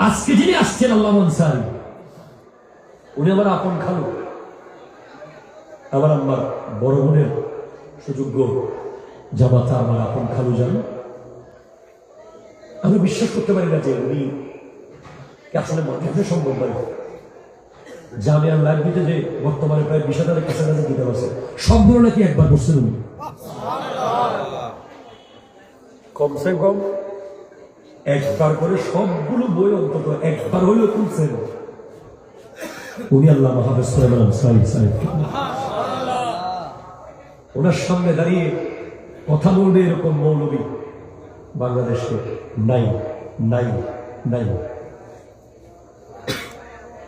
আজকে যিনি আসছেন, আল্লাহ আনসারি উনি আমার আপন খালু। আবার আমার বড় বোনের সুযোগ্য জামাতা আমার আপন খালু যান আমি বিশ্বাস করতে পারি না যে উনি আসলে কেমন সম্ভব পারে জামিয়ার লাইব্রেরিতে যে বর্তমানে প্রায় বিশ হাজারের কাছাকাছি কিতাব আছে সবগুলো নাকি একবার বসছেন উনি? কমসে কম একবার করে সবগুলো বই অন্তত একবার হইলেও তুলছেন উনি আল্লাহ ওনার সামনে দাঁড়িয়ে কথা বলবে এরকম মৌলবী। বাংলাদেশে নাই নাই নাই।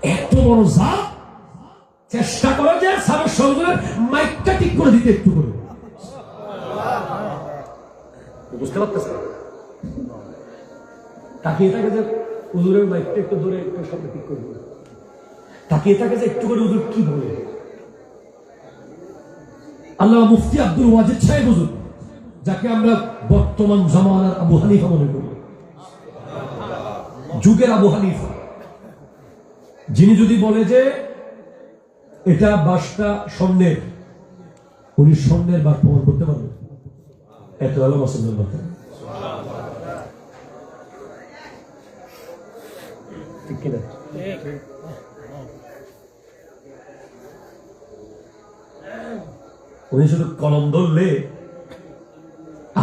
এত বড় জাত, চেষ্টা করে যে সারা সরকারের মাইকটা ঠিক করে দিতে একটু করে। বুঝতে পারতেছে তাকিয়ে থাকে যে হুজুরের মাইকটা একটু ধরে একটু সামনে ঠিক করে দিবে তাকিয়ে থাকে যে একটু করে হুজুর কি বলে? আল্লাহ মুফতি আব্দুল ওয়াজিদ সাহেব হুজুর, যাকে আমরা বর্তমান জমানার আবু হানিফা মনে করি। যুগের আবু হানিফা। যিনি যদি বলে যে এটা বাসটা স্বর্ণের, উনি স্বর্ণের বাস প্রমাণ করতে পারবে এত আলম আসলের ঠিক কিনা উনি শুধু কলম ধরলে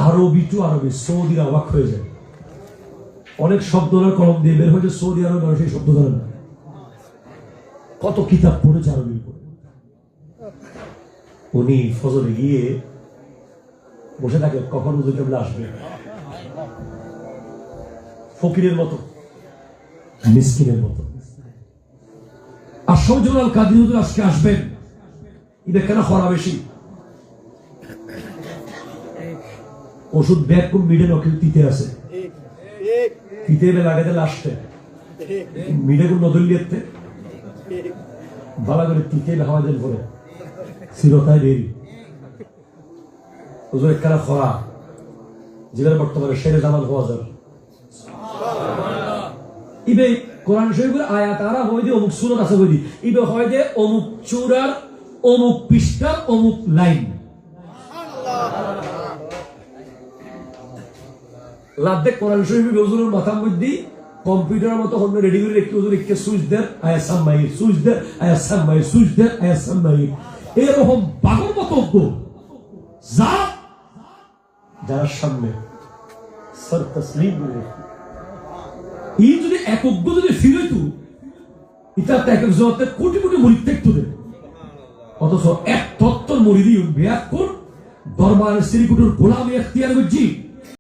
আরবি টু আরবি সৌদির অবাক হয়ে যায়। অনেক শব্দ কলম দিয়ে বের হয়েছে সৌদি আরবের মানুষ এই শব্দ ধরে না। কত কিতাব পড়েছে আরবির উপরে উনি ফজরে গিয়ে বসে থাকে কখন কেবল আসবে? ফকিরের মতো। মিসকিনের মতো। আশ্রমজনাল কাদির হুজুর আজকে আসবেন। এটা কেন খরা বেশি? ওষুধ ব্যাগ কোন মিডে নকিল তিতে আছে? তিতে লাগাতে লাস্টে মিডে কোন নদল লিয়েতে ভালো করে তিতে হাওয়া দেন পরে। চিরতায় দেরি। ওজোর একখানা খরা? যেটার বর্তমানে সেরে জামান হওয়া যাবে। ইবে কোরআন শরীফের আয়াত আরা হয় যে অমুক সুরত আছে বলি ইবে হয় যে অমুক চূড়ার, অমুক পৃষ্ঠার, অমুক লাইন। লাদ্দে কোরআন শরীফের হুজুরের মাথার মধ্যে কম্পিউটারের মতো হন্য রেডি করে একটু হুজুর একটু সুইচ দেন, আয়া সাম্মাই সুইচ দেন, আয়া সাম্মাই সুইচ দেন, আয়া সাম্মাই এরকম পাগল মতো যা যার সামনে সর তসলিম করে ই যদি একজ্ঞ যদি ফিরইতু ইটা তো জগতে কোটি কোটি মরিদ থাকতো দেবে অথচ এক তত্ত্বর মরিদি ব্যাখ্যর দরবার শ্রীকুটুর গোলামি এখতিয়ার করছি